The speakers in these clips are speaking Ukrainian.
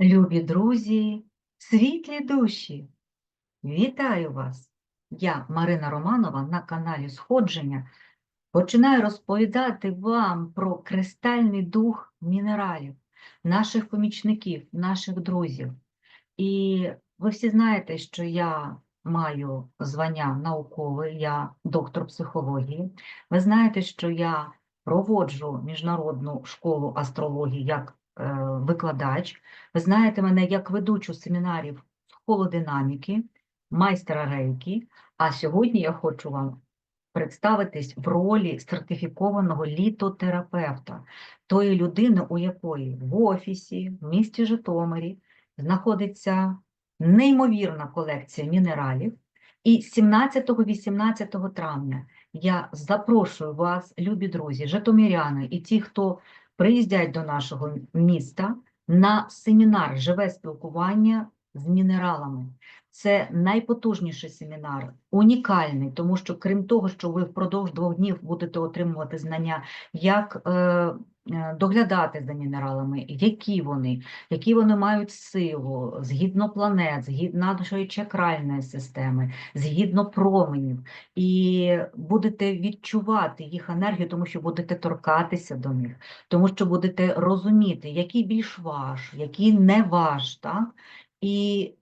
Любі друзі, світлі душі, вітаю вас! Я Марина Романова на каналі Сходження. Починаю розповідати вам про кристальний дух мінералів, наших помічників, наших друзів. І ви всі знаєте, що я маю звання наукове, я доктор психології. Ви знаєте, що я проводжу міжнародну школу астрології як викладач. Ви знаєте мене як ведучу семінарів холодинаміки, майстра рейки. А сьогодні я хочу вам представитись в ролі сертифікованого літотерапевта, тої людини, у якої в офісі, в місті Житомирі знаходиться неймовірна колекція мінералів. І 17-18 травня я запрошую вас, любі друзі, житомиряни і ті, хто приїздять до нашого міста на семінар Живе спілкування з мінералами. Це найпотужніший семінар, унікальний, тому що крім того, що ви впродовж двох днів будете отримувати знання, як е, доглядати за мінералами, які вони, які вони мають силу, згідно планет, згідно нашої чакральної системи, згідно променів, і будете відчувати їх енергію, тому що будете торкатися до них, тому що будете розуміти, який більш ваш, який не ваш, так? І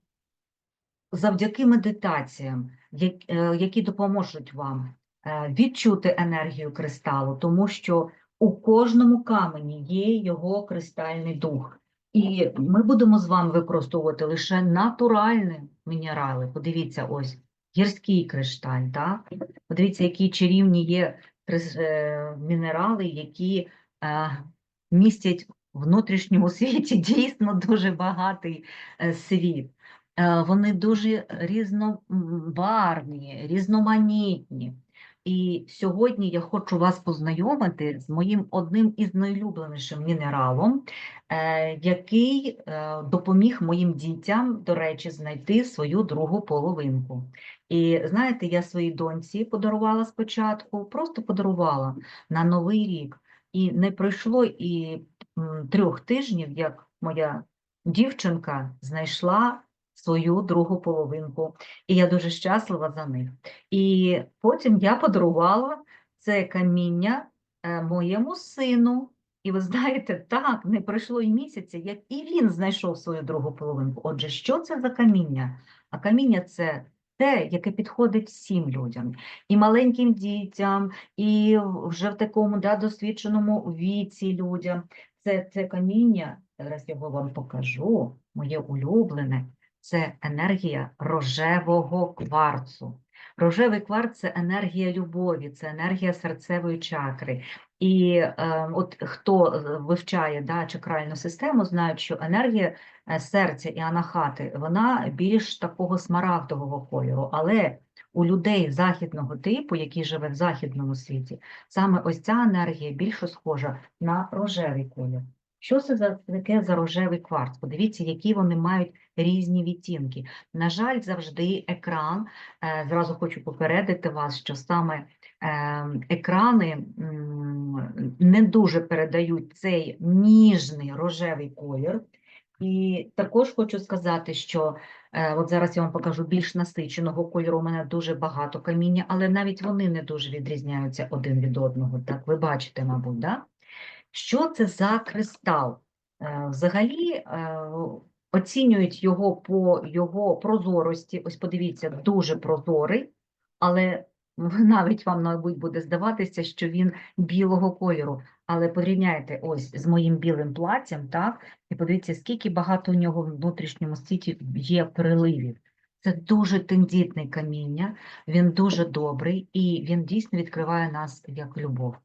завдяки медитаціям, е, які допоможуть вам е, відчути енергію кристалу, тому що у кожному камені є його кристальний дух. І ми будемо з вами використовувати лише натуральні мінерали. Подивіться, ось гірський кришталь, так? Подивіться, які чарівні є е, мінерали, які е, містять в внутрішньому світі дійсно дуже багатий е, світ. Вони дуже різнобарвні, різноманітні. І сьогодні я хочу вас познайомити з моїм одним із найулюбленішим мінералом, е, який е, допоміг моїм дітям, до речі, знайти свою другу половинку. І знаєте, я своїй доньці подарувала спочатку, просто подарувала на Новий рік. І не пройшло і трьох тижнів, як моя дівчинка знайшла свою другу половинку, і я дуже щаслива за них. І потім я подарувала це каміння е, моєму сину. І ви знаєте, так, не пройшло і місяця, як і він знайшов свою другу половинку. Отже, що це за каміння? А каміння це те, яке підходить всім людям, і маленьким дітям, і вже в такому да, досвідченому віці людям. Це, це каміння, зараз його вам покажу, моє улюблене це енергія рожевого кварцу. Рожевий кварц це енергія любові, це енергія серцевої чакри. І е, от хто е, вивчає да, чакральну систему, знають, що енергія е, серця і анахати вона більш такого смарагдового кольору. Але у людей західного типу, які живе в західному світі, саме ось ця енергія більше схожа на рожевий колір. Що це за таке за рожевий кварц? Подивіться, які вони мають різні відтінки. На жаль, завжди екран. е, Зразу хочу попередити вас, що саме е, екрани не дуже передають цей ніжний рожевий колір. І також хочу сказати, що е, от зараз я вам покажу більш насиченого кольору. У мене дуже багато каміння, але навіть вони не дуже відрізняються один від одного. Так, ви бачите, мабуть, да? Що це за кристал? Е, Взагалі е, оцінюють його по його прозорості. Ось подивіться, дуже прозорий, але навіть вам, мабуть, буде здаватися, що він білого кольору. Але порівняйте ось з моїм білим платтям, так, і подивіться, скільки багато у нього в внутрішньому світі є приливів. Це дуже тендітний каміння, він дуже добрий і він дійсно відкриває нас як любов.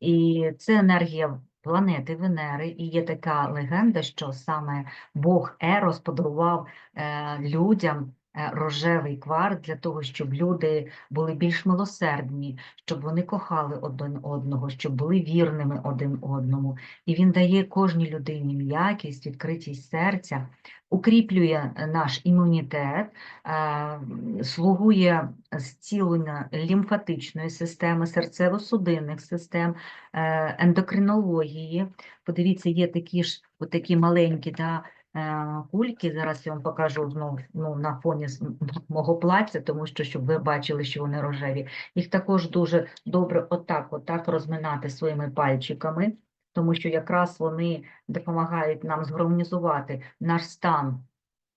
І це енергія планети Венери, і є така легенда, що саме Бог Ерос подарував е, людям рожевий кварт для того, щоб люди були більш милосердні, щоб вони кохали один одного, щоб були вірними один одному. І він дає кожній людині м'якість, відкритість серця, укріплює е, наш імунітет, е, слугує зцілення лімфатичної системи, серцево-судинних систем, е, ендокринології. Подивіться, є такі ж такі маленькі да, е, кульки. Зараз я вам покажу знов ну, на фоні мого плаття, тому що щоб ви бачили, що вони рожеві. Їх також дуже добре отак, отак розминати своїми пальчиками, тому що якраз вони допомагають нам згармонізувати наш стан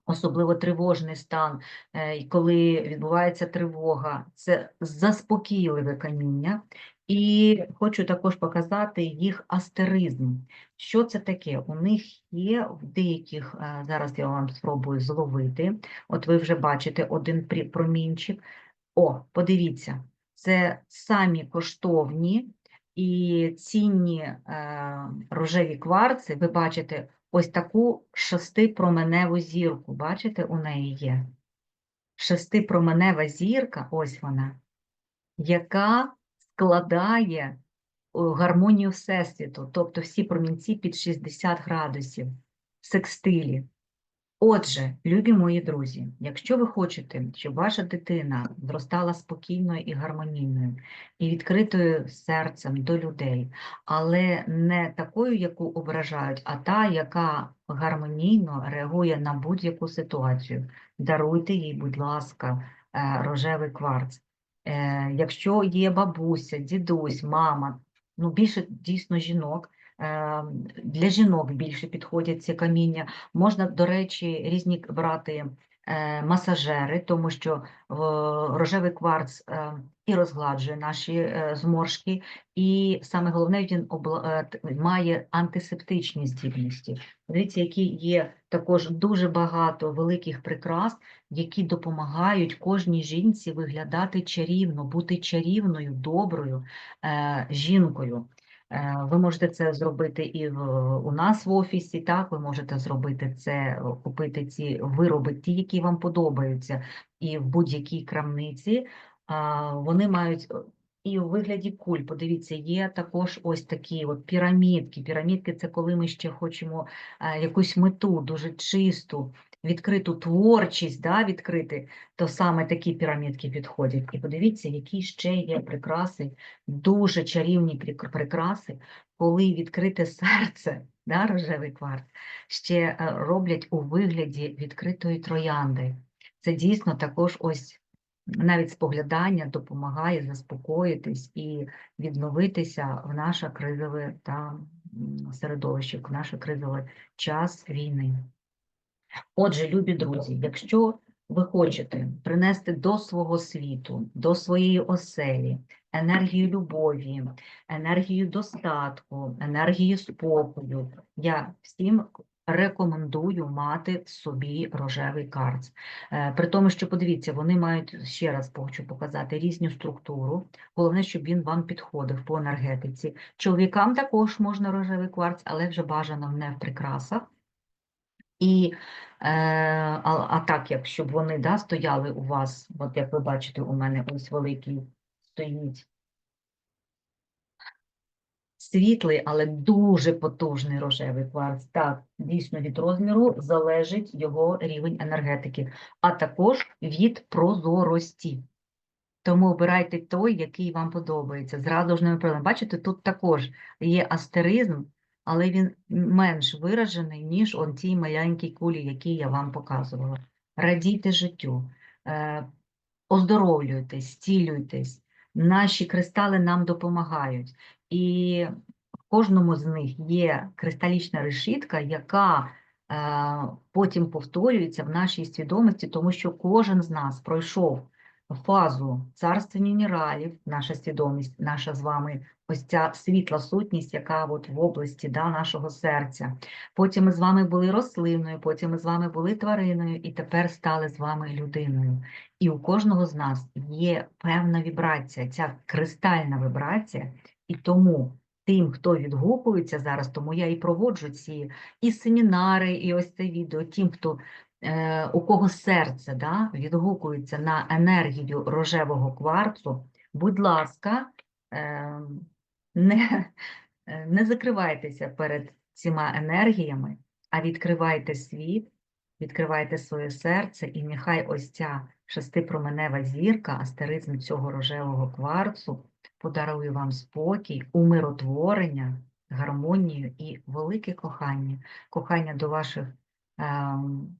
особливо тривожний стан, е, коли відбувається тривога, це заспокійливе каміння. І хочу також показати їх астеризм. Що це таке? У них є в деяких, е, зараз я вам спробую зловити. От ви вже бачите один промінчик. О, подивіться, це самі коштовні і цінні е, рожеві кварци. Ви бачите ось таку шестипроменеву зірку. Бачите, у неї є шестипроменева зірка, ось вона, яка складає гармонію Всесвіту, тобто всі промінці під 60 градусів, секстилі. Отже, любі мої друзі, якщо ви хочете, щоб ваша дитина зростала спокійною і гармонійною, і відкритою серцем до людей, але не такою, яку ображають, а та, яка гармонійно реагує на будь-яку ситуацію, даруйте їй, будь ласка, е, рожевий кварц. Е, Якщо є бабуся, дідусь, мама, ну більше дійсно жінок, для жінок більше підходять ці каміння. Можна, до речі, різні брати е, масажери, тому що е, рожевий кварц е, і розгладжує наші е, зморшки, і саме головне, він е, має антисептичні здібності. Дивіться, які є також дуже багато великих прикрас, які допомагають кожній жінці виглядати чарівно, бути чарівною, доброю е, жінкою. Е, Ви можете це зробити і у нас в офісі, так, ви можете зробити це, купити ці вироби, ті, які вам подобаються, і в будь-якій крамниці. Вони мають е, і у вигляді куль. Подивіться, є також ось такі от пірамідки. Пірамідки це коли ми ще хочемо е, якусь мету дуже чисту, відкриту творчість, да, відкрити, то саме такі пірамідки підходять. І подивіться, які ще є прикраси дуже чарівні прикраси, коли відкрите серце, да, рожевий кварц, ще е, роблять у вигляді відкритої троянди. Це дійсно також ось навіть споглядання допомагає заспокоїтись і відновитися в наше кризове та середовище, в наш кризовий час війни. Отже, любі друзі, якщо ви хочете принести до свого світу, до своєї оселі енергію любові, енергію достатку, енергію спокою, я всім рекомендую мати в собі рожевий карц. Е, При тому, що подивіться, вони мають ще раз хочу показати різну структуру. Головне, щоб він вам підходив по енергетиці. Чоловікам також можна рожевий кварц, але вже бажано не в прикрасах. І е, а, а так, як щоб вони да, стояли у вас, от як ви бачите, у мене ось великий стоїть світлий, але дуже потужний рожевий кварц. Так, дійсно від розміру залежить його рівень енергетики, а також від прозорості. Тому обирайте той, який вам подобається. З радужними проблемами. Бачите, тут також є астеризм, але він менш виражений, ніж он тій маленькій кулі, які я вам показувала. Радійте життю, е, оздоровлюйтесь, зцілюйтесь. Наші кристали нам допомагають. І в кожному з них є кристалічна решітка, яка е, потім повторюється в нашій свідомості, тому що кожен з нас пройшов фазу царства мінералів, наша свідомість, наша з вами ось ця світла сутність, яка от в області да, нашого серця. Потім ми з вами були рослиною, потім ми з вами були твариною, і тепер стали з вами людиною. І у кожного з нас є певна вібрація, ця кристальна вібрація, і тому. Тим, хто відгукується зараз, тому я і проводжу ці і семінари, і ось це відео, тим, хто у кого серце да, відгукується на енергію рожевого кварцу, будь ласка, е, не, е, не закривайтеся перед цими енергіями, а відкривайте світ, відкривайте своє серце, і нехай ось ця шестипроменева зірка, астеризм цього рожевого кварцу подарує вам спокій, умиротворення, гармонію і велике кохання, кохання до ваших ем,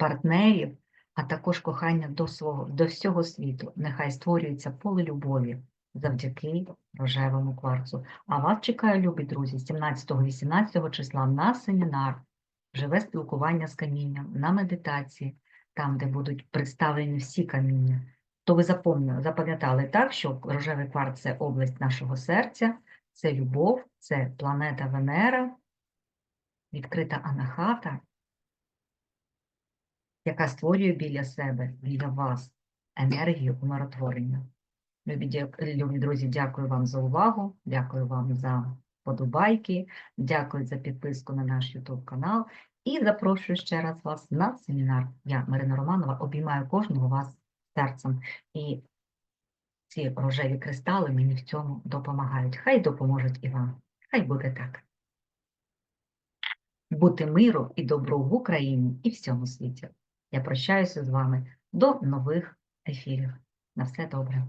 партнерів, а також кохання до свого, до всього світу. Нехай створюється поле любові завдяки рожевому кварцу. А вас чекаю, любі друзі, 17-18 числа на семінар живе спілкування з камінням, на медитації, там, де будуть представлені всі каміння. То ви запам'ятали, так, що рожевий кварц це область нашого серця, це любов, це планета Венера, відкрита анахата, яка створює біля себе, біля вас енергію умиротворення. Любі, любі друзі, дякую вам за увагу, дякую вам за подобайки, дякую за підписку на наш YouTube канал і запрошую ще раз вас на семінар. Я, Марина Романова, обіймаю кожного вас серцем. І ці рожеві кристали мені в цьому допомагають. Хай допоможуть і вам. Хай буде так. Бути миру і добру в Україні і всьому світі. Я прощаюся з вами до нових ефірів. На все добре.